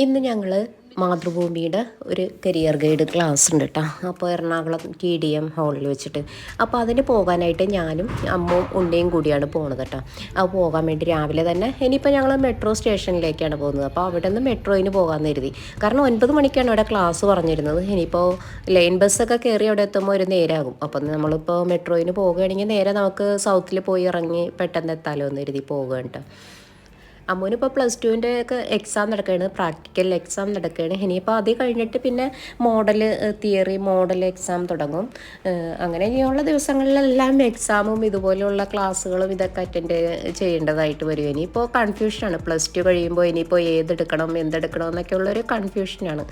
ഇന്ന് ഞങ്ങൾ മാതൃഭൂമിയുടെ ഒരു കരിയർ ഗൈഡ് ക്ലാസ് ഉണ്ട് കേട്ടോ അപ്പോൾ എറണാകുളം ടി ഡി എം ഹാളിൽ വെച്ചിട്ട്. അപ്പോൾ അതിന് പോകാനായിട്ട് ഞാനും അമ്മയും ഉണ്ണിയും കൂടിയാണ് പോണത് കേട്ടോ അപ്പോൾ പോകാൻ വേണ്ടി രാവിലെ തന്നെ ഇനിയിപ്പോൾ ഞങ്ങൾ മെട്രോ സ്റ്റേഷനിലേക്കാണ് പോകുന്നത്. അപ്പോൾ അവിടെ നിന്ന് മെട്രോയിന് പോകാൻ കരുതി. കാരണം ഒൻപത് മണിക്കാണ് അവിടെ ക്ലാസ് പറഞ്ഞിരുന്നത്. ഇനിയിപ്പോൾ ലൈൻ ബസ്സൊക്കെ കയറി അവിടെ എത്തുമ്പോൾ ഒരു നേരമാകും അപ്പം നമ്മളിപ്പോൾ മെട്രോയിന് പോകുകയാണെങ്കിൽ നേരെ നമുക്ക് സൗത്തിൽ പോയി ഇറങ്ങി പെട്ടെന്ന് എത്താലോ എന്ന് കരുതി പോകുക കേട്ടോ അമ്മൂനിപ്പോൾ പ്ലസ് ടുവിന്റെ ഒക്കെ എക്സാം നടക്കുകയാണ് പ്രാക്ടിക്കൽ എക്സാം നടക്കുകയാണ് ഇനിയിപ്പോൾ അത് കഴിഞ്ഞിട്ട് പിന്നെ മോഡൽ തിയറി മോഡൽ എക്സാം തുടങ്ങും. അങ്ങനെ ഇനിയുള്ള ദിവസങ്ങളിലെല്ലാം എക്സാമും ഇതുപോലെയുള്ള ക്ലാസ്സുകളും ഇതൊക്കെ അറ്റൻഡ് ചെയ്യേണ്ടതായിട്ട് വരും. ഇനിയിപ്പോൾ കൺഫ്യൂഷനാണ് പ്ലസ് ടു കഴിയുമ്പോൾ ഇനിയിപ്പോൾ ഏതെടുക്കണം എന്തെടുക്കണം എന്നൊക്കെയുള്ളൊരു കൺഫ്യൂഷനാണ്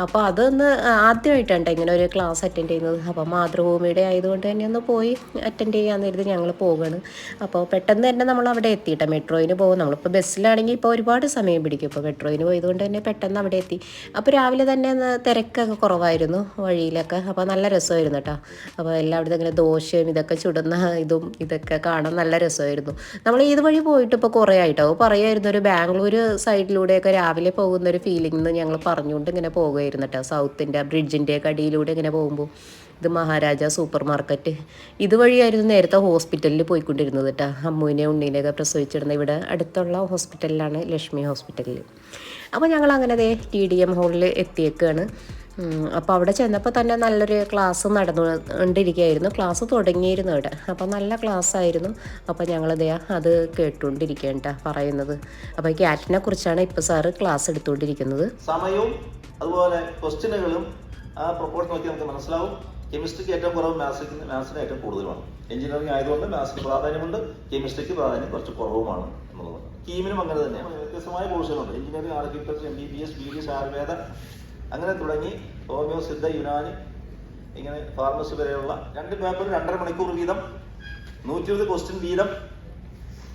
അപ്പോൾ അതൊന്ന് ആദ്യമായിട്ടാണ് ഇങ്ങനെ ഒരു ക്ലാസ് അറ്റൻഡ് ചെയ്യുന്നത്. അപ്പോൾ മാതൃഭൂമിയുടെ ആയതുകൊണ്ട് തന്നെ ഒന്ന് പോയി അറ്റൻഡ് ചെയ്യാമെന്ന് കരുതി ഞങ്ങൾ പോവുകയാണ് അപ്പോൾ പെട്ടെന്ന് തന്നെ നമ്മൾ അവിടെ എത്തിയിട്ട് മെട്രോയിന് പോകും. നമ്മളിപ്പോൾ ബസ്സിലാണെങ്കിൽ ഇപ്പോൾ ഒരുപാട് സമയം പിടിക്കും. ഇപ്പോൾ മെട്രോയിന് പോയതുകൊണ്ട് തന്നെ പെട്ടെന്ന് അവിടെ എത്തി. അപ്പോൾ രാവിലെ തന്നെ തിരക്കൊക്കെ കുറവായിരുന്നു വഴിയിലൊക്കെ. അപ്പോൾ നല്ല രസമായിരുന്നു കേട്ടോ അപ്പോൾ എല്ലായിടത്തും ഇങ്ങനെ ദോശയും ഇതൊക്കെ ചുടുന്ന ഇതും ഇതൊക്കെ കാണാൻ നല്ല രസമായിരുന്നു. നമ്മൾ ഇത് വഴി പോയിട്ട് ഇപ്പോൾ കുറേ ആയിട്ടോ. പറയുമായിരുന്നു ഒരു ബാംഗ്ലൂർ സൈഡിലൂടെയൊക്കെ രാവിലെ പോകുന്ന ഒരു ഫീലിംഗ് ഞങ്ങൾ പറഞ്ഞുകൊണ്ട് ഇങ്ങനെ പോകുമായിരുന്നു കേട്ടോ സൗത്തിന്റെ ബ്രിഡ്ജിന്റെ കടിയിലൂടെ ഇങ്ങനെ പോകുമ്പോൾ ഇത് മഹാരാജ സൂപ്പർ മാർക്കറ്റ്. ഇതുവഴിയായിരുന്നു നേരത്തെ ഹോസ്പിറ്റലിൽ പോയിക്കൊണ്ടിരുന്നത് കേട്ടോ അമ്മുവിനെ ഉണ്ണീനെയൊക്കെ പ്രസവിച്ചിരുന്ന ഇവിടെ അടുത്തുള്ള ഹോസ്പിറ്റലിലാണ് ലക്ഷ്മി ഹോസ്പിറ്റലിൽ. അപ്പോൾ ഞങ്ങൾ അങ്ങനെ അതേ ടി ഡി എം ഹോളിൽ എത്തിയേക്കാണ്. അപ്പോൾ അവിടെ ചെന്നപ്പോൾ തന്നെ നല്ലൊരു ക്ലാസ് നടന്നുകൊണ്ടിരിക്കുകയായിരുന്നു. ക്ലാസ് തുടങ്ങിയിരുന്നു അവിടെ. അപ്പോൾ നല്ല ക്ലാസ് ആയിരുന്നു. അപ്പോൾ ഞങ്ങളിതേ അത് കേട്ടുകൊണ്ടിരിക്കേണ്ട പറയുന്നത്. അപ്പോൾ ക്യാറ്റിനെ കുറിച്ചാണ് ഇപ്പോൾ സാറ് ക്ലാസ് എടുത്തുകൊണ്ടിരിക്കുന്നത്. സമയവും അതുപോലെ ക്വസ്റ്റ്യനുകളും ആ പ്രൊപ്പോഷൻ നോക്കി നമുക്ക് മനസ്സിലാവും. കെമിസ്ട്രിക്ക് ഏറ്റവും കുറവ് മാത്സിന് മാത്സിന് ഏറ്റവും കൂടുതലുമാണ്. എഞ്ചിനീയറിംഗ് ആയതുകൊണ്ട് മാത്സിന് പ്രാധാന്യമുണ്ട് കെമിസ്ട്രിക്ക് പ്രാധാന്യം കുറച്ച് കുറവുമാണ് എന്നുള്ളതാണ് കീമിനും അങ്ങനെ തന്നെ വ്യത്യസ്തമായ കോഴ്സുകളുണ്ട് engineering architecture M B B S B D Ayurveda അങ്ങനെ തുടങ്ങി ഹോമിയോ സിദ്ധ യുനാനി ഇങ്ങനെ ഫാർമസി വരെയുള്ള രണ്ട് പേപ്പർ രണ്ടര മണിക്കൂർ വീതം നൂറ്റി ഇരുപത് ക്വസ്റ്റ്യൻ വീതം.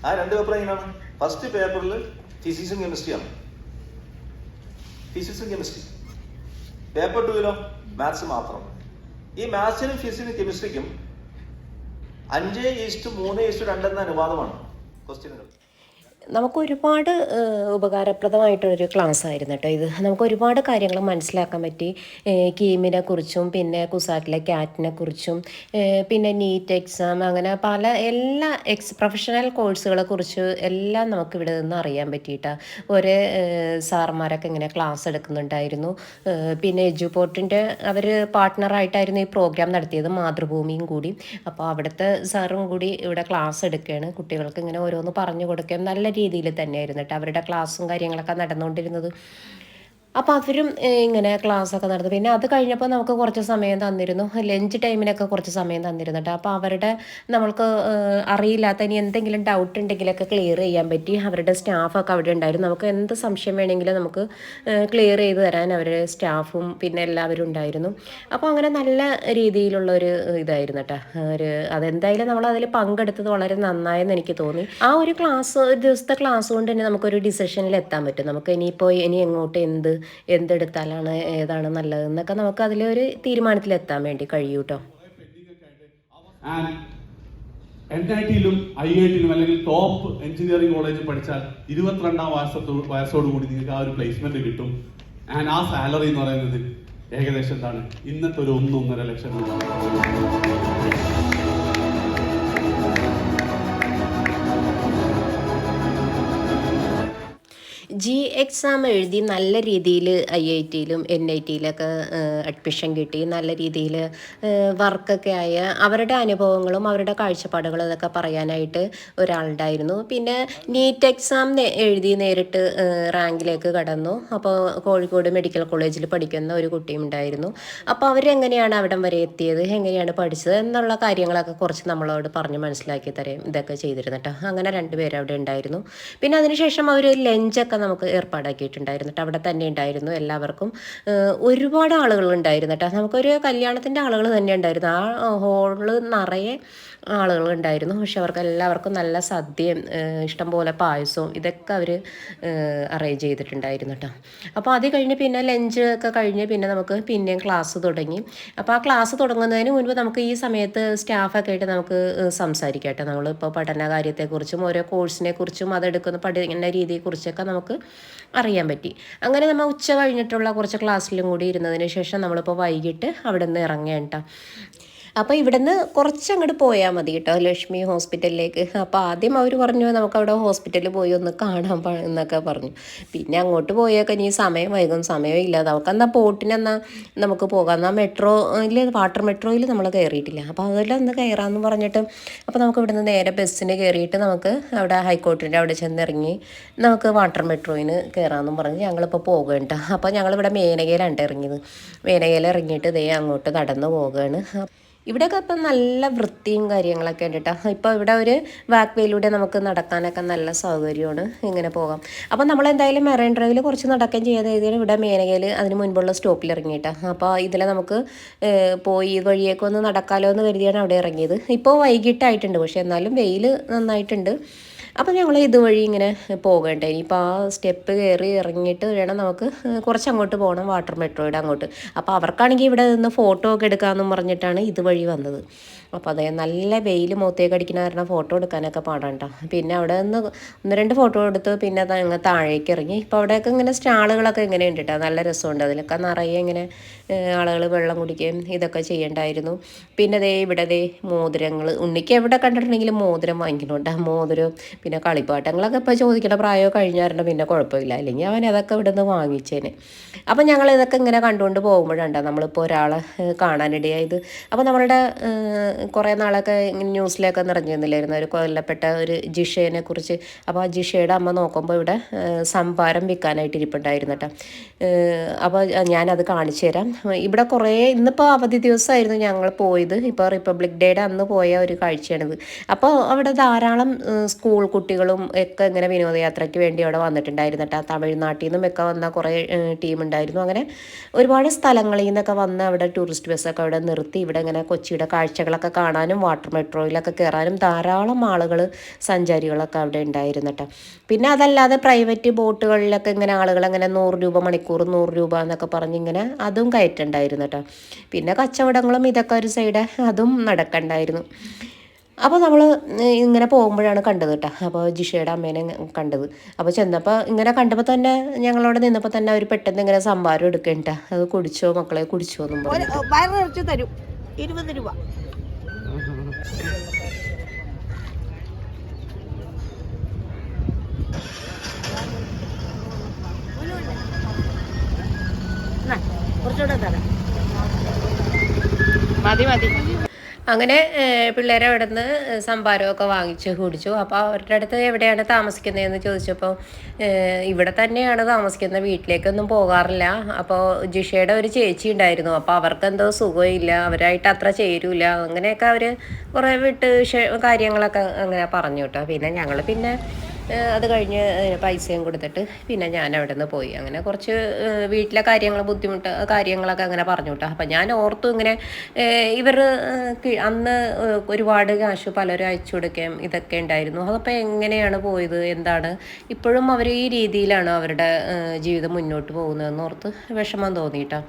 ആ രണ്ട് പേപ്പർ എങ്ങനെയാണ്? ഫസ്റ്റ് പേപ്പറിൽ ഫിസിക്സും കെമിസ്ട്രിയാണ് ഫിസിക്സും കെമിസ്ട്രി പേപ്പർ ടൂവിലോ മാത്സ് മാത്രം. ഈ മാത്സിനും ഫിസിക്സിനും കെമിസ്ട്രിക്കും അഞ്ച് ഈസ്റ്റ് മൂന്ന് ഈസ്റ്റ് രണ്ടെന്ന അനുപാതമാണ് ക്വസ്റ്റ്യനുകൾ നമുക്ക് ഒരുപാട് ഉപകാരപ്രദമായിട്ടൊരു ക്ലാസ് ആയിരുന്നു കേട്ടോ ഇത്. നമുക്ക് ഒരുപാട് കാര്യങ്ങൾ മനസ്സിലാക്കാൻ പറ്റി. കീമിനെ കുറിച്ചും പിന്നെ കുസാറ്റിലെ ക്യാറ്റിനെ കുറിച്ചും പിന്നെ നീറ്റ് എക്സാം അങ്ങനെ പല എല്ലാ എക്സ് പ്രൊഫഷണൽ കോഴ്സുകളെ കുറിച്ച് എല്ലാം നമുക്ക് ഇവിടെ നിന്ന് അറിയാൻ പറ്റിയിട്ടാ. ഒരേ സാർമാരൊക്കെ ഇങ്ങനെ ക്ലാസ് എടുക്കുന്നുണ്ടായിരുന്നു. പിന്നെ എജുപോർട്ടിന്റെ അവർ പാർട്ട്ണറായിട്ടായിരുന്നു ഈ പ്രോഗ്രാം നടത്തിയത് മാതൃഭൂമിയും കൂടി. അപ്പോൾ അവിടുത്തെ സാറും കൂടി ഇവിടെ ക്ലാസ് എടുക്കുകയാണ്. കുട്ടികൾക്ക് ഇങ്ങനെ ഓരോന്ന് പറഞ്ഞു കൊടുക്കുകയും നല്ല രീതിയിൽ തന്നെയായിരുന്നു കേട്ടോ. അവരുടെ ക്ലാസ്സും കാര്യങ്ങളൊക്കെ നടന്നുകൊണ്ടിരുന്നത്. അപ്പോൾ അവരും ഇങ്ങനെ ക്ലാസ്സൊക്കെ നടന്നു. പിന്നെ അത് കഴിഞ്ഞപ്പോൾ നമുക്ക് കുറച്ച് സമയം തന്നിരുന്നു. ലഞ്ച് ടൈമിനൊക്കെ കുറച്ച് സമയം തന്നിരുന്നു കേട്ടോ അപ്പോൾ അവരുടെ നമ്മൾക്ക് അറിയില്ലാത്ത ഇനി എന്തെങ്കിലും ഡൗട്ട് ഉണ്ടെങ്കിലൊക്കെ ക്ലിയർ ചെയ്യാൻ പറ്റി. അവരുടെ സ്റ്റാഫൊക്കെ അവിടെ ഉണ്ടായിരുന്നു. നമുക്ക് എന്ത് സംശയം വേണമെങ്കിലും നമുക്ക് ക്ലിയർ ചെയ്ത് തരാൻ അവരുടെ സ്റ്റാഫും പിന്നെ എല്ലാവരും ഉണ്ടായിരുന്നു. അപ്പോൾ അങ്ങനെ നല്ല രീതിയിലുള്ള ഒരു ഇതായിരുന്നു കേട്ടോ ഒരു അതെന്തായാലും നമ്മൾ അതിൽ പങ്കെടുത്തത് വളരെ നന്നായെന്ന് എനിക്ക് തോന്നി. ആ ഒരു ക്ലാസ് ഒരു ദിവസത്തെ ക്ലാസ് കൊണ്ട് തന്നെ നമുക്കൊരു ഡിസിഷനിൽ എത്താൻ പറ്റും. നമുക്ക് ഇനിയിപ്പോൾ ഇനി എങ്ങോട്ട് എന്ത് എന്തെടുത്താലാണ് ഏതാണ് നല്ലതെന്നൊക്കെ നമുക്ക് അതിലൊരു തീരുമാനത്തിലെത്താൻ വേണ്ടി കഴിയൂ കേട്ടോ എൻ ഐ ടിയിലും ഐ അല്ലെങ്കിൽ ടോപ്പ് എഞ്ചിനീയറിംഗ് കോളേജിൽ പഠിച്ചാൽ ഇരുപത്തിരണ്ടാം വയസ്സത്തോ വയസ്സോട് കൂടി നിങ്ങൾക്ക് ആ ഒരു പ്ലേസ്മെന്റ് കിട്ടും. ആൻഡ് ആ സാലറി എന്ന് പറയുന്നത് ഏകദേശം എന്താണ്? ഇന്നത്തെ ഒരു ഒന്നൊന്നര ലക്ഷം രൂപ. എക്സാം എഴുതി നല്ല രീതിയിൽ ഐ ഐ ടിയിലും എൻ ഐ ടിയിലൊക്കെ അഡ്മിഷൻ കിട്ടി. നല്ല രീതിയിൽ വർക്കൊക്കെ ആയ അവരുടെ അനുഭവങ്ങളും അവരുടെ കാഴ്ചപ്പാടുകളും അതൊക്കെ പറയാനായിട്ട് ഒരാളുണ്ടായിരുന്നു. പിന്നെ നീറ്റ് എക്സാം എഴുതി നേരിട്ട് റാങ്കിലേക്ക് കടന്നു. അപ്പോൾ കോഴിക്കോട് മെഡിക്കൽ കോളേജിൽ പഠിക്കുന്ന ഒരു കുട്ടിയും ഉണ്ടായിരുന്നു. അപ്പോൾ അവരെങ്ങനെയാണ് അവിടം വരെ എത്തിയത്? എങ്ങനെയാണ് പഠിച്ചത്? എന്നുള്ള കാര്യങ്ങളൊക്കെ കുറച്ച് നമ്മളോട് പറഞ്ഞ് മനസ്സിലാക്കി തരും ഇതൊക്കെ ചെയ്തിരുന്നു കേട്ടോ അങ്ങനെ രണ്ടുപേരും അവിടെ ഉണ്ടായിരുന്നു. പിന്നെ അതിനുശേഷം അവർ ലഞ്ചൊക്കെ നമുക്ക് ഏർപ്പാടാക്കിയിട്ടുണ്ടായിരുന്നു കേട്ടോ അവിടെ തന്നെ ഉണ്ടായിരുന്നു എല്ലാവർക്കും. ഒരുപാട് ആളുകൾ ഉണ്ടായിരുന്നു കേട്ടോ നമുക്കൊരു കല്യാണത്തിന്റെ ആളുകൾ തന്നെ ഉണ്ടായിരുന്നു. ആ ഹോളിൽ നിറയെ ആളുകൾ ഉണ്ടായിരുന്നു പക്ഷെ അവർക്ക് എല്ലാവർക്കും നല്ല സദ്യയും ഇഷ്ടംപോലെ പായസവും ഇതൊക്കെ അവർ അറേഞ്ച് ചെയ്തിട്ടുണ്ടായിരുന്നു കേട്ടോ അപ്പോൾ അത് കഴിഞ്ഞ് പിന്നെ ലഞ്ച് ഒക്കെ കഴിഞ്ഞ് പിന്നെ നമുക്ക് പിന്നെയും ക്ലാസ് തുടങ്ങി. അപ്പോൾ ആ ക്ലാസ് തുടങ്ങുന്നതിന് മുൻപ് നമുക്ക് ഈ സമയത്ത് സ്റ്റാഫൊക്കെ ആയിട്ട് നമുക്ക് സംസാരിക്കാം കേട്ടോ നമ്മളിപ്പോൾ പഠന കാര്യത്തെക്കുറിച്ചും ഓരോ കോഴ്സിനെ കുറിച്ചും അതെടുക്കുന്ന പഠിക്കുന്ന രീതിയെക്കുറിച്ചൊക്കെ നമുക്ക് അറിയാൻ പറ്റി. അങ്ങനെ നമ്മൾ ഉച്ച കഴിഞ്ഞിട്ടുള്ള കുറച്ച് ക്ലാസ്സിലും കൂടി ഇരുന്നതിന് ശേഷം നമ്മളിപ്പോൾ വൈകിട്ട് അവിടെ നിന്ന് ഇറങ്ങേണ്ട അപ്പോൾ ഇവിടുന്ന് കുറച്ചങ്ങോട്ട് പോയാൽ മതി കേട്ടോ ലക്ഷ്മി ഹോസ്പിറ്റലിലേക്ക്. അപ്പോൾ ആദ്യം അവർ പറഞ്ഞു നമുക്ക് അവിടെ ഹോസ്പിറ്റലിൽ പോയി ഒന്ന് കാണാൻ എന്നൊക്കെ പറഞ്ഞു. പിന്നെ അങ്ങോട്ട് പോയൊക്കെ ഇനി സമയം വൈകും സമയം സമയമില്ല നമുക്ക് എന്നാൽ ബോട്ടിനെന്നാൽ നമുക്ക് പോകാം. എന്നാൽ മെട്രോയിൽ വാട്ടർ മെട്രോയിൽ നമ്മൾ കയറിയിട്ടില്ല അപ്പോൾ അതിലൊന്ന് കയറാമെന്ന് പറഞ്ഞിട്ട് അപ്പോൾ നമുക്ക് ഇവിടുന്ന് നേരെ ബസ്സിന് കയറിയിട്ട് നമുക്ക് അവിടെ ഹൈക്കോർട്ടിന്റെ അവിടെ ചെന്നിറങ്ങി നമുക്ക് വാട്ടർ മെട്രോയിന് കയറാമെന്നും പറഞ്ഞ് ഞങ്ങളിപ്പോൾ പോകേണ്ട അപ്പോൾ ഞങ്ങളിവിടെ മേനകയിലാണ് ഇറങ്ങിയത്. മേനകയിൽ ഇറങ്ങിയിട്ട് ദേ അങ്ങോട്ട് നടന്ന് പോവുകയാണ് ഇവിടെയൊക്കെ ഇപ്പം നല്ല വൃത്തിയും കാര്യങ്ങളൊക്കെ ഉണ്ട് കേട്ടോ ഇപ്പോൾ ഇവിടെ ഒരു വാക്ക് വേയിലൂടെ നമുക്ക് നടക്കാനൊക്കെ നല്ല സൗകര്യമാണ് ഇങ്ങനെ പോകാം. അപ്പോൾ നമ്മൾ എന്തായാലും മെറൈൻ ഡ്രൈവിൽ കുറച്ച് നടക്കുകയും ചെയ്യാതെ ഏതെങ്കിലും ഇവിടെ മേനകയിൽ അതിന് മുൻപുള്ള സ്റ്റോപ്പിൽ ഇറങ്ങിയിട്ടാ അപ്പോൾ ഇതിൽ നമുക്ക് പോയി വഴിയൊക്കെ ഒന്ന് നടക്കാമല്ലോ എന്ന് കരുതിയാണ് അവിടെ ഇറങ്ങിയത്. ഇപ്പോൾ വൈകിട്ടായിട്ടുണ്ട്. പക്ഷേ എന്നാലും വെയിൽ നന്നായിട്ടുണ്ട്. അപ്പോൾ ഞങ്ങൾ ഇതുവഴി ഇങ്ങനെ പോകണ്ടേ. ഇനിയിപ്പോൾ ആ സ്റ്റെപ്പ് കയറി ഇറങ്ങിയിട്ട് വേണം നമുക്ക് കുറച്ച് അങ്ങോട്ട് പോകണം വാട്ടർ മെട്രോയുടെ അങ്ങോട്ട്. അപ്പോൾ അവർക്കാണെങ്കിൽ ഇവിടെ നിന്ന് ഫോട്ടോ ഒക്കെ എടുക്കാമെന്നും പറഞ്ഞിട്ടാണ് ഇതുവഴി വന്നത്. അപ്പോൾ അതേ നല്ല വെയിൽ മൂത്തേക്ക് അടിക്കുന്ന കാരണം ഫോട്ടോ എടുക്കാനൊക്കെ പാടാണ്ട പിന്നെ അവിടെ നിന്ന് ഒന്ന് രണ്ട് ഫോട്ടോ എടുത്ത് പിന്നെ അങ്ങ് താഴേക്ക് ഇറങ്ങി. ഇപ്പോൾ അവിടെയൊക്കെ ഇങ്ങനെ സ്റ്റാളുകളൊക്കെ ഇങ്ങനെ ഉണ്ട് കേട്ടോ നല്ല രസമുണ്ട് അതിലൊക്കെ. നിറയെ ഇങ്ങനെ ആളുകൾ വെള്ളം കുടിക്കുകയും ഇതൊക്കെ ചെയ്യണ്ടായിരുന്നു. പിന്നെ ദേ ഇവിടെ ദേ മോതിരങ്ങൾ ഉണ്ണിക്ക് എവിടെ കണ്ടിട്ടുണ്ടെങ്കിലും മോതിരം വാങ്ങിക്കുന്നുണ്ട് മോതിരം പിന്നെ കളിപ്പാട്ടങ്ങളൊക്കെ ഇപ്പോൾ ചോദിക്കേണ്ട പ്രായമോ കഴിഞ്ഞായിരുന്നു പിന്നെ കുഴപ്പമില്ല. അല്ലെങ്കിൽ അവൻ അതൊക്കെ ഇവിടെ നിന്ന് വാങ്ങിച്ചേനെ. അപ്പം ഞങ്ങൾ ഇതൊക്കെ ഇങ്ങനെ കണ്ടുകൊണ്ട് പോകുമ്പോഴാണ് നമ്മളിപ്പോൾ ഒരാളെ കാണാനിടയായത്. അപ്പോൾ നമ്മളുടെ കുറേ നാളൊക്കെ ഇങ്ങനെ ന്യൂസിലൊക്കെ നിറഞ്ഞിരുന്നില്ലായിരുന്നു. ഒരു കൊല്ലപ്പെട്ട ഒരു ജിഷേനെ കുറിച്ച്. അപ്പോൾ ആ ജിഷയുടെ അമ്മ നോക്കുമ്പോൾ ഇവിടെ സംഭാരം വിൽക്കാനായിട്ട് ഇരിപ്പുണ്ടായിരുന്നു കേട്ടോ. അപ്പോൾ ഞാനത് കാണിച്ചു തരാം. ഇവിടെ കുറേ ഇന്നിപ്പോൾ അവധി ദിവസമായിരുന്നു ഞങ്ങൾ പോയത്. ഇപ്പോൾ റിപ്പബ്ലിക് ഡേയുടെ അന്ന് പോയ ഒരു കാഴ്ചയാണിത്. അപ്പോൾ അവിടെ ധാരാളം സ്കൂൾ കുട്ടികളും ഒക്കെ ഇങ്ങനെ വിനോദയാത്രയ്ക്ക് വേണ്ടി അവിടെ വന്നിട്ടുണ്ടായിരുന്നു കേട്ടോ. തമിഴ്നാട്ടിൽ നിന്നും ഒക്കെ വന്ന കുറേ ടീം ഉണ്ടായിരുന്നു അങ്ങനെ ഒരുപാട് സ്ഥലങ്ങളിൽ നിന്നൊക്കെ വന്ന് അവിടെ ടൂറിസ്റ്റ് ബസ്സൊക്കെ അവിടെ നിർത്തി. ഇവിടെ ഇങ്ങനെ കൊച്ചിയുടെ കാഴ്ചകളൊക്കെ കാണാനും വാട്ടർ മെട്രോയിലൊക്കെ കയറാനും ധാരാളം ആളുകൾ സഞ്ചാരികളൊക്കെ അവിടെ ഉണ്ടായിരുന്നു കേട്ടോ പിന്നെ അതല്ലാതെ പ്രൈവറ്റ് ബോട്ടുകളിലൊക്കെ ഇങ്ങനെ ആളുകൾ അങ്ങനെ നൂറ് രൂപ മണിക്കൂർ നൂറ് രൂപ എന്നൊക്കെ പറഞ്ഞ് ഇങ്ങനെ അതും കയറ്റുണ്ടായിരുന്നു കേട്ടോ പിന്നെ കച്ചവടങ്ങളും ഇതൊക്കെ ഒരു സൈഡ് അതും നടക്കണ്ടായിരുന്നു. അപ്പോൾ നമ്മൾ ഇങ്ങനെ പോകുമ്പോഴാണ് കണ്ടത് കേട്ടോ അപ്പോൾ ജിഷയുടെ അമ്മേനെ കണ്ടത്. അപ്പോൾ ചെന്നപ്പോൾ ഇങ്ങനെ കണ്ടപ്പോൾ തന്നെ ഞങ്ങളോട് നിന്നപ്പോൾ തന്നെ അവർ പെട്ടെന്ന് ഇങ്ങനെ സംഭാരം എടുക്കണ്ട. അത് കുടിച്ചോ മക്കളെ കുടിച്ചോ എന്നും പറഞ്ഞു. തരും. ഇരുപത് രൂപ. കുറച്ചുകൂടെ തരാം. മതി മതി. അങ്ങനെ പിള്ളേരെ അവിടെ നിന്ന് സംഭാരമൊക്കെ വാങ്ങിച്ച് കുടിച്ചു. അപ്പോൾ അവരുടെ അടുത്ത് എവിടെയാണ് താമസിക്കുന്നതെന്ന് ചോദിച്ചപ്പോൾ ഇവിടെ തന്നെയാണ് താമസിക്കുന്നത് വീട്ടിലേക്കൊന്നും പോകാറില്ല. അപ്പോൾ ജിഷയുടെ ഒരു ചേച്ചി ഉണ്ടായിരുന്നു. അപ്പോൾ അവർക്ക് എന്തോ സുഖമില്ല അവരായിട്ട് അത്ര ചേരൂല. അങ്ങനെയൊക്കെ അവർ കുറേ വിട്ട് കാര്യങ്ങളൊക്കെ അങ്ങനെ പറഞ്ഞു കേട്ടോ പിന്നെ ഞങ്ങൾ പിന്നെ അത് കഴിഞ്ഞ് പൈസയും കൊടുത്തിട്ട് പിന്നെ ഞാൻ അവിടെ നിന്ന് പോയി. അങ്ങനെ കുറച്ച് വീട്ടിലെ കാര്യങ്ങൾ ബുദ്ധിമുട്ട് കാര്യങ്ങളൊക്കെ അങ്ങനെ പറഞ്ഞു കേട്ടോ. അപ്പം ഞാൻ ഓർത്തു ഇങ്ങനെ ഇവർ അന്ന് ഒരുപാട് കാശ് പലരും അയച്ചു കൊടുക്കുകയും ഇതൊക്കെ ഉണ്ടായിരുന്നു. അതപ്പോൾ എങ്ങനെയാണ് പോയത്? എന്താണ്? ഇപ്പോഴും അവർ ഈ രീതിയിലാണ് അവരുടെ ജീവിതം മുന്നോട്ട് പോകുന്നതെന്ന് ഓർത്ത് വിഷമം തോന്നിയിട്ടോ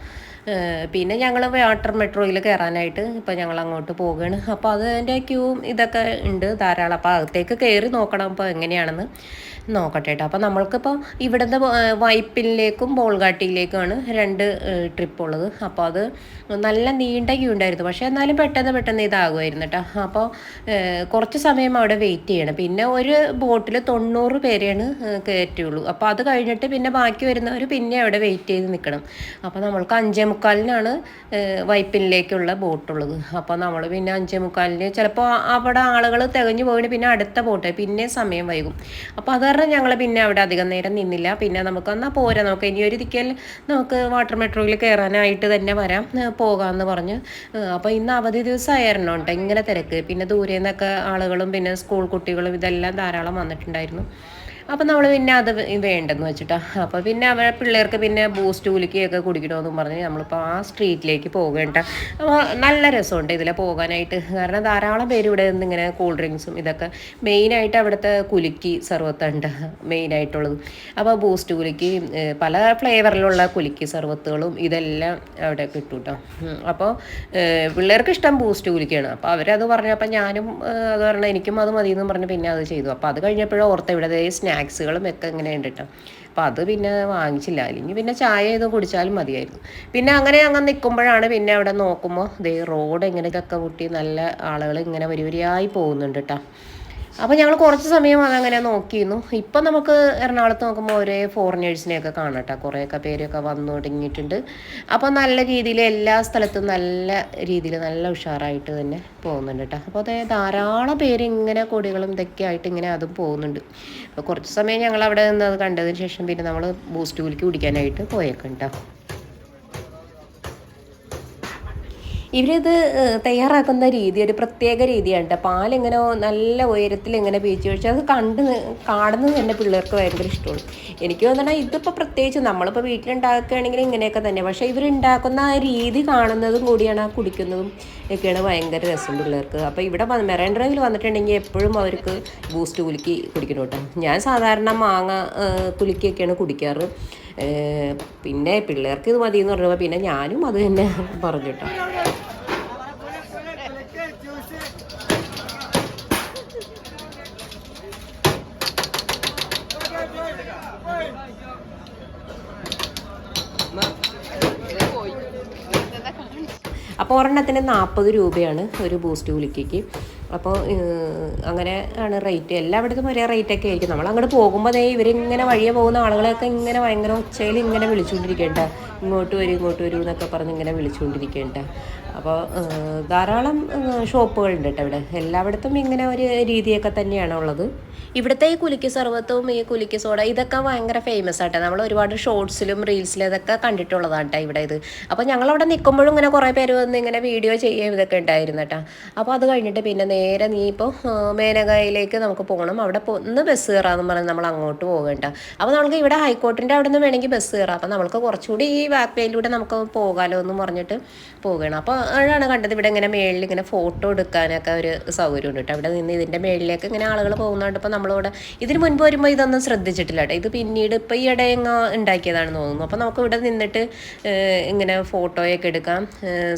പിന്നെ ഞങ്ങൾ വാട്ടർ മെട്രോയിൽ കയറാനായിട്ട് ഇപ്പം ഞങ്ങൾ അങ്ങോട്ട് പോവുകയാണ് അപ്പോൾ അതിന്റെ ക്യൂവും ഇതൊക്കെ ഉണ്ട് ധാരാളം. അപ്പോൾ അകത്തേക്ക് കയറി നോക്കണം അപ്പോൾ എങ്ങനെയാണെന്ന്. നോക്കട്ടെ കേട്ടോ അപ്പോൾ നമ്മൾക്കിപ്പോൾ ഇവിടുന്ന് വൈപ്പിലേക്കും ബോൾഗാട്ടിയിലേക്കുമാണ് രണ്ട് ട്രിപ്പ് ഉള്ളത് അപ്പോൾ അത് നല്ല നീണ്ട ക്യൂ ഉണ്ടായിരുന്നു. പക്ഷേ എന്നാലും പെട്ടെന്ന് പെട്ടെന്ന് ഇതാകുമായിരുന്നു കേട്ടോ അപ്പോൾ കുറച്ച് സമയം അവിടെ വെയിറ്റ് ചെയ്യണം. പിന്നെ ഒരു ബോട്ടിൽ തൊണ്ണൂറ് പേരെയാണ് കയറ്റുള്ളൂ അപ്പോൾ അത് കഴിഞ്ഞിട്ട് പിന്നെ ബാക്കി വരുന്നവർ പിന്നെ അവിടെ വെയിറ്റ് ചെയ്ത് നിൽക്കണം. അപ്പോൾ നമ്മൾക്ക് അഞ്ചേ മുക്കാലിനാണ് വൈപ്പിനിലേക്കുള്ള ബോട്ടുള്ളത്. അപ്പോൾ നമ്മൾ പിന്നെ അഞ്ചേ മുക്കാലിന് ചിലപ്പോൾ അവിടെ ആളുകൾ തികഞ്ഞു പോയിട്ട് പിന്നെ അടുത്ത ബോട്ട്. പിന്നെ സമയം വൈകും. അപ്പോൾ അത് കാരണം ഞങ്ങൾ പിന്നെ അവിടെ അധികം നേരം നിന്നില്ല. പിന്നെ നമുക്ക് എന്നാൽ പോരാ. നമുക്ക് ഇനി ഒരു ദിക്കൽ നമുക്ക് വാട്ടർ മെട്രോയിൽ കയറാനായിട്ട് തന്നെ വരാം പോകാമെന്ന് പറഞ്ഞ്. അപ്പോൾ ഇന്ന് അവധി ദിവസമായിരുന്നു കേട്ടോ. ഇങ്ങനെ തിരക്ക്. പിന്നെ ദൂരെ നിന്നൊക്കെ ആളുകളും പിന്നെ സ്കൂൾ കുട്ടികളും ഇതെല്ലാം ധാരാളം വന്നിട്ടുണ്ടായിരുന്നു. അപ്പോൾ നമ്മൾ പിന്നെ അത് വേണ്ടെന്ന് വെച്ചിട്ടാ. അപ്പോൾ പിന്നെ അവരെ പിള്ളേർക്ക് പിന്നെ ബൂസ്റ്റ് കുലുക്കിയൊക്കെ കുടിക്കണമെന്നും പറഞ്ഞ് നമ്മളിപ്പോൾ ആ സ്ട്രീറ്റിലേക്ക് പോകേണ്ട. അപ്പോൾ നല്ല രസമുണ്ട് ഇതിലെ പോകാനായിട്ട്. കാരണം ധാരാളം പേര് ഇവിടെ നിന്ന് ഇങ്ങനെ കൂൾ ഡ്രിങ്ക്സും ഇതൊക്കെ മെയിനായിട്ട് അവിടുത്തെ കുലുക്കി സർവത്തുണ്ട്. മെയിനായിട്ടുള്ളത് അപ്പോൾ ബൂസ്റ്റ് കുലുക്കി പല ഫ്ലേവറിലുള്ള കുലുക്കി സർവത്തുകളും ഇതെല്ലാം അവിടെ കിട്ടും കേട്ടോ അപ്പോൾ പിള്ളേർക്ക് ഇഷ്ടം ബൂസ്റ്റ് കുലുക്കിയാണ്. അപ്പോൾ അവരത് പറഞ്ഞപ്പോൾ ഞാനും അത് പറഞ്ഞാൽ എനിക്കും അത് മതി എന്ന് പറഞ്ഞ് പിന്നെ അത് ചെയ്തു. അപ്പോൾ അത് കഴിഞ്ഞപ്പോഴും ഓർത്ത ഇവിടെ ദേ സ്നാക്സുകളും ഒക്കെ ഇങ്ങനെ ഉണ്ട് കേട്ടോ അപ്പോൾ അത് പിന്നെ വാങ്ങിച്ചില്ല. അല്ലെങ്കിൽ പിന്നെ ചായ ഇത് കുടിച്ചാലും മതിയായിരുന്നു. പിന്നെ അങ്ങനെ അങ്ങനെ നിൽക്കുമ്പോഴാണ് പിന്നെ അവിടെ നോക്കുമ്പോൾ ദേ റോഡ് എങ്ങനെയൊക്കെ പൊട്ടി നല്ല ആളുകൾ ഇങ്ങനെ വരി വരിയായി പോകുന്നുണ്ട് കേട്ടോ അപ്പോൾ ഞങ്ങൾ കുറച്ച് സമയം അതങ്ങനെ നോക്കിയിരുന്നു. ഇപ്പം നമുക്ക് എറണാകുളത്ത് നോക്കുമ്പോൾ ഒരേ ഫോറിനേഴ്സിനെയൊക്കെ കാണട്ടെ. കുറേയൊക്കെ പേരൊക്കെ വന്നു തുടങ്ങിയിട്ടുണ്ട് അപ്പോൾ നല്ല രീതിയിൽ എല്ലാ സ്ഥലത്തും നല്ല രീതിയിൽ നല്ല ഉഷാറായിട്ട് തന്നെ പോകുന്നുണ്ട് കേട്ടോ അപ്പോൾ അതേ ധാരാളം പേര് ഇങ്ങനെ കൊടികളും ഇതൊക്കെ ആയിട്ട് ഇങ്ങനെ അതും പോകുന്നുണ്ട്. അപ്പോൾ കുറച്ച് സമയം ഞങ്ങൾ അവിടെ നിന്ന് അത് കണ്ടതിന് ശേഷം പിന്നെ നമ്മൾ ബൂസ്റ്റ് കുലിക്ക് കുടിക്കാനായിട്ട് പോയേക്കാം കേട്ടോ ഇവരിത് തയ്യാറാക്കുന്ന രീതി ഒരു പ്രത്യേക രീതിയാണ് കേട്ടോ പാലിങ്ങനെ നല്ല ഉയരത്തിൽ ഇങ്ങനെ പീച്ച് വെച്ച് അത് കണ്ട് കാണുന്നത് തന്നെ പിള്ളേർക്ക് ഭയങ്കര ഇഷ്ടമാണ്. എനിക്ക് തോന്നണം ഇതിപ്പോൾ പ്രത്യേകിച്ച് നമ്മളിപ്പോൾ വീട്ടിലുണ്ടാക്കുകയാണെങ്കിൽ ഇങ്ങനെയൊക്കെ തന്നെ. പക്ഷേ ഇവരുണ്ടാക്കുന്ന ആ രീതി കാണുന്നതും കൂടിയാണ് ആ കുടിക്കുന്നതും ഒക്കെയാണ് ഭയങ്കര രസം പിള്ളേർക്ക്. അപ്പോൾ ഇവിടെ മെറൈൻ ഡ്രൈവിൽ വന്നിട്ടുണ്ടെങ്കിൽ എപ്പോഴും അവർക്ക് ബൂസ്റ്റ് കുലുക്കി കുടിക്കണം കേട്ടോ. ഞാൻ സാധാരണ മാങ്ങ കുലുക്കിയൊക്കെയാണ് കുടിക്കാറ്. പിന്നെ പിള്ളേർക്ക് ഇത് മതി എന്ന് പറഞ്ഞപ്പോൾ പിന്നെ ഞാനും അത് തന്നെ പറഞ്ഞു കേട്ടോ. അപ്പോൾ ഒരെണ്ണത്തിന് നാൽപ്പത് രൂപയാണ് ഒരു ബൂസ്റ്റ് കുലുക്കിക്ക് അപ്പോൾ അങ്ങനെ ആണ് റേറ്റ് എല്ലായിടത്തും ഒരേ റേറ്റ് ഒക്കെ ആയിരിക്കും. നമ്മൾ അങ്ങോട്ട് പോകുമ്പോൾ ദേ ഇവരിങ്ങനെ വഴിയെ പോകുന്ന ആളുകളെയൊക്കെ ഇങ്ങനെ ഭയങ്കര ഒച്ചയിൽ ഇങ്ങനെ വിളിച്ചുകൊണ്ടിരിക്കേണ്ട ഇങ്ങോട്ട് വരും ഇങ്ങോട്ട് വരും എന്നൊക്കെ പറഞ്ഞ് ഇങ്ങനെ വിളിച്ചുകൊണ്ടിരിക്കേണ്ട അപ്പോൾ ധാരാളം ഷോപ്പുകളുണ്ട് കേട്ടോ ഇവിടെ എല്ലായിടത്തും ഇങ്ങനെ ഒരു രീതിയൊക്കെ തന്നെയാണ് ഉള്ളത്. ഇവിടുത്തെ ഈ കുലിക്ക് സർവത്തും ഈ കുലിക്ക് സോഡ ഇതൊക്കെ ഭയങ്കര ഫേമസ് ആട്ടെ. നമ്മൾ ഒരുപാട് ഷോർട്സിലും റീൽസിലും ഇതൊക്കെ കണ്ടിട്ടുള്ളതാണ് കേട്ടോ ഇവിടെ ഇത്. അപ്പോൾ ഞങ്ങളവിടെ നിൽക്കുമ്പോഴും ഇങ്ങനെ കുറേ പേര് വന്ന് ഇങ്ങനെ വീഡിയോ ചെയ്യുകയും ഇതൊക്കെ ഉണ്ടായിരുന്നു കേട്ടോ. അപ്പോൾ അത് കഴിഞ്ഞിട്ട് പിന്നെ നേരെ നീ ഇപ്പോൾ മേനകായിലേക്ക് നമുക്ക് പോകണം. അവിടെ ഒന്ന് ബസ് കയറാമെന്ന് പറഞ്ഞ് നമ്മൾ അങ്ങോട്ട് പോകേണ്ട അപ്പോൾ നമുക്ക് ഇവിടെ ഹൈക്കോർട്ടിന്റെ അവിടെ നിന്ന് വേണമെങ്കിൽ ബസ് കയറാം അപ്പോൾ നമുക്ക് കുറച്ചുകൂടി ഈ ബാക്ക് വേയിലൂടെ നമുക്ക് പോകാമല്ലോ എന്ന് പറഞ്ഞിട്ട് പോകണം അപ്പോൾ അതാണ് കണ്ടത്. ഇവിടെ ഇങ്ങനെ മേളിൽ ഇങ്ങനെ ഫോട്ടോ എടുക്കാനൊക്കെ ഒരു സൗകര്യം ഉണ്ട് കേട്ടോ. അവിടെ നിന്ന് ഇതിന്റെ മേളിലേക്ക് ഇങ്ങനെ ആളുകൾ പോകുന്നുണ്ട് ഇപ്പോൾ നമ്മളിവിടെ ഇതിന് മുൻപ് വരുമ്പോൾ ഇതൊന്നും ശ്രദ്ധിച്ചിട്ടില്ല കേട്ടോ. ഇത് പിന്നീട് ഇപ്പോൾ ഈ ഇടയെങ്ങ ഉണ്ടാക്കിയതാണെന്ന് തോന്നുന്നു. അപ്പോൾ നമുക്ക് ഇവിടെ നിന്നിട്ട് ഇങ്ങനെ ഫോട്ടോയൊക്കെ എടുക്കാം.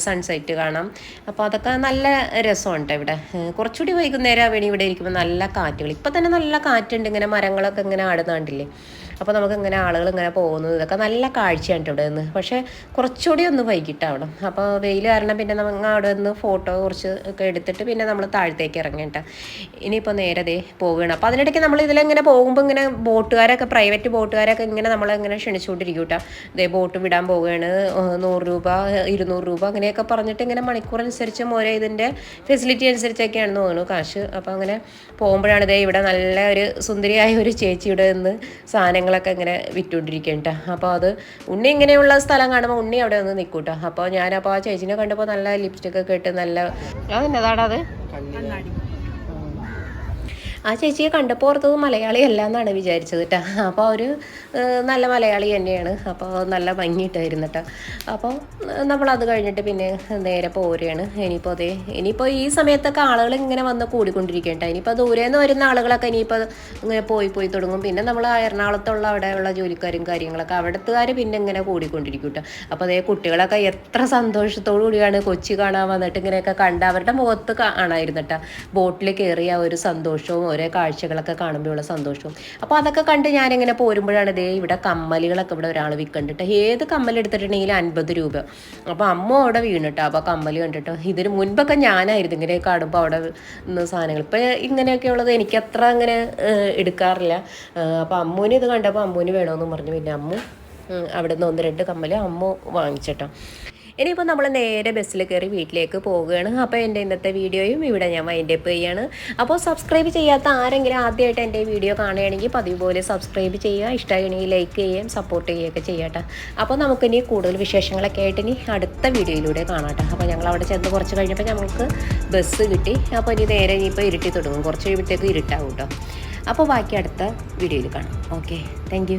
സൺസെറ്റ് കാണാം. അപ്പോൾ അതൊക്കെ നല്ല രസമുണ്ട് കേട്ടോ ഇവിടെ. കുറച്ചുകൂടി വൈകുന്നേരം ആവേണി ഇവിടെ ഇരിക്കുമ്പോൾ നല്ല കാറ്റുകൾ. ഇപ്പം തന്നെ നല്ല കാറ്റുണ്ട്. ഇങ്ങനെ മരങ്ങളൊക്കെ ഇങ്ങനെ ആടുന്നാണ്ടില്ലേ അപ്പോൾ നമുക്ക് ഇങ്ങനെ ആളുകൾ ഇങ്ങനെ പോകുന്നത് ഇതൊക്കെ നല്ല കാഴ്ചയാണ് ഇവിടെ നിന്ന്. പക്ഷേ കുറച്ചുകൂടി ഒന്ന് വൈകിട്ടാവണം. അപ്പോൾ വെയിൽ കാരണം പിന്നെ നമ്മൾ അവിടെ നിന്ന് ഫോട്ടോ കുറച്ച് ഒക്കെ എടുത്തിട്ട് പിന്നെ നമ്മൾ താഴത്തേക്ക് ഇറങ്ങേണ്ട ഇനിയിപ്പോൾ നേരെ ദേ പോവുകയാണ്. അപ്പോൾ അതിനിടയ്ക്ക് നമ്മൾ ഇതിലിങ്ങനെ പോകുമ്പോൾ ഇങ്ങനെ ബോട്ടുകാരൊക്കെ പ്രൈവറ്റ് ബോട്ടുകാരൊക്കെ ഇങ്ങനെ നമ്മളിങ്ങനെ ക്ഷണിച്ചുകൊണ്ടിരിക്കും കേട്ടോ. ഇതേ ബോട്ട് വിടാൻ പോവുകയാണ്. നൂറ് രൂപ ഇരുന്നൂറ് രൂപ അങ്ങനെയൊക്കെ പറഞ്ഞിട്ട് ഇങ്ങനെ മണിക്കൂർ അനുസരിച്ച് ഓരോ ഇതിന്റെ ഫെസിലിറ്റി അനുസരിച്ചൊക്കെയാണ് തോന്നുന്നു കാശ്. അപ്പോൾ അങ്ങനെ പോകുമ്പോഴാണ് ഇതേ ഇവിടെ നല്ല ഒരു സുന്ദരിയായ ഒരു ചേച്ചിയുടെ നിന്ന് നിന്ന് സാധനങ്ങളൊക്കെ ഇങ്ങനെ വിറ്റുകൊണ്ടിരിക്കേണ്ട അപ്പോൾ അത് ഉണ്ണി ഇങ്ങനെയുള്ള സ്ഥലം കാണുമ്പോൾ ഉണ്ണി അവിടെ ഒന്ന് നിൽക്കൂട്ടോ അപ്പോൾ ഞാനപ്പോൾ ആ ചേച്ചിനെ കണ്ടപ്പോൾ നല്ല ലിപ്സ്റ്റിക് ഒക്കെ ഇട്ട് നല്ല അതെന്നതാടാ അത്? ആ ചേച്ചിയെ കണ്ടപ്പോൾ ഓർത്തത് മലയാളി അല്ല എന്നാണ് വിചാരിച്ചത് കേട്ടോ അപ്പോൾ ഒരു നല്ല മലയാളി തന്നെയാണ്. അപ്പോൾ നല്ല ഭംഗിയിട്ടായിരുന്നു കേട്ടോ അപ്പോൾ നമ്മളത് കഴിഞ്ഞിട്ട് പിന്നെ നേരെ പോരുകയാണ്. ഇനിയിപ്പോൾ അതേ ഇനിയിപ്പോൾ ഈ സമയത്തൊക്കെ ആളുകൾ ഇങ്ങനെ വന്ന് കൂടിക്കൊണ്ടിരിക്കേണ്ട ഇനിയിപ്പോൾ ദൂരെ നിന്ന് വരുന്ന ആളുകളൊക്കെ ഇനിയിപ്പോൾ ഇങ്ങനെ പോയി പോയി തുടങ്ങും. പിന്നെ നമ്മൾ എറണാകുളത്തുള്ള അവിടെയുള്ള ജോലിക്കാരും കാര്യങ്ങളൊക്കെ അവിടുത്തുകാർ പിന്നെ ഇങ്ങനെ കൂടിക്കൊണ്ടിരിക്കും കേട്ടോ അപ്പോൾ അതേ കുട്ടികളൊക്കെ എത്ര സന്തോഷത്തോടു കൂടിയാണ് കൊച്ചി കാണാൻ വന്നിട്ട് ഇങ്ങനെയൊക്കെ കണ്ട് അവരുടെ മുഖത്ത് കാണായിരുന്നു കേട്ടോ ബോട്ടിൽ കയറിയ ഒരു സന്തോഷവും ഓരോ കാഴ്ചകളൊക്കെ കാണുമ്പോഴുള്ള സന്തോഷവും. അപ്പോൾ അതൊക്കെ കണ്ട് ഞാനിങ്ങനെ പോരുമ്പോഴാണ് ദേ ഇവിടെ കമ്മലുകളൊക്കെ ഇവിടെ ഒരാൾ വിൽക്കണ്ടിട്ട് ഏത് കമ്മൽ എടുത്തിട്ടുണ്ടെങ്കിലും അൻപത് രൂപ. അപ്പോൾ അമ്മ അവിടെ വീണിട്ടോ. അപ്പോൾ കമ്മൽ കണ്ടിട്ട്. ഇതിന് മുൻപൊക്കെ ഞാനായിരുന്നു ഇങ്ങനെ കാണുമ്പോൾ അവിടെ സാധനങ്ങൾ. ഇപ്പോൾ ഇങ്ങനെയൊക്കെ ഉള്ളത് എനിക്ക് അത്ര അങ്ങനെ എടുക്കാറില്ല. അപ്പോൾ അമ്മൂന് ഇത് കണ്ടപ്പോൾ അമ്മൂന് വേണമെന്ന് പറഞ്ഞു. പിന്നെ അമ്മു അവിടെ നിന്ന് ഒന്ന് രണ്ട് കമ്മൽ അമ്മു വാങ്ങിച്ചിട്ടോ. ഇനിയിപ്പോൾ നമ്മൾ നേരെ ബസ്സിൽ കയറി വീട്ടിലേക്ക് പോവുകയാണ്. അപ്പോൾ എന്റെ ഇന്നത്തെ വീഡിയോയും ഇവിടെ ഞാൻ വൈൻഡ് അപ്പ് ചെയ്യാണ്. അപ്പോൾ സബ്സ്ക്രൈബ് ചെയ്യാത്ത ആരെങ്കിലും ആദ്യമായിട്ട് എന്റെ വീഡിയോ കാണുകയാണെങ്കിൽ പതിവ് പോലെ സബ്സ്ക്രൈബ് ചെയ്യുക. ഇഷ്ടമാണെങ്കിൽ ലൈക്ക് ചെയ്യുകയും സപ്പോർട്ട് ചെയ്യുകയൊക്കെ ചെയ്യട്ടെ. അപ്പോൾ നമുക്കിനി കൂടുതൽ വിശേഷങ്ങളൊക്കെ ആയിട്ട് ഇനി അടുത്ത വീഡിയോയിലൂടെ കാണാട്ടെ. അപ്പോൾ ഞങ്ങൾ അവിടെ ചെന്ന് കുറച്ച് കഴിഞ്ഞപ്പോൾ ഞങ്ങൾക്ക് ബസ് കിട്ടി. അപ്പോൾ ഇനി നേരെ ഇനിയിപ്പോൾ ഇരുട്ടി തുടങ്ങും. കുറച്ച് കഴിയുമ്പോഴത്തേക്ക് ഇരുട്ടാവും കേട്ടോ അപ്പോൾ ബാക്കി അടുത്ത വീഡിയോയിൽ കാണാം. Okay thank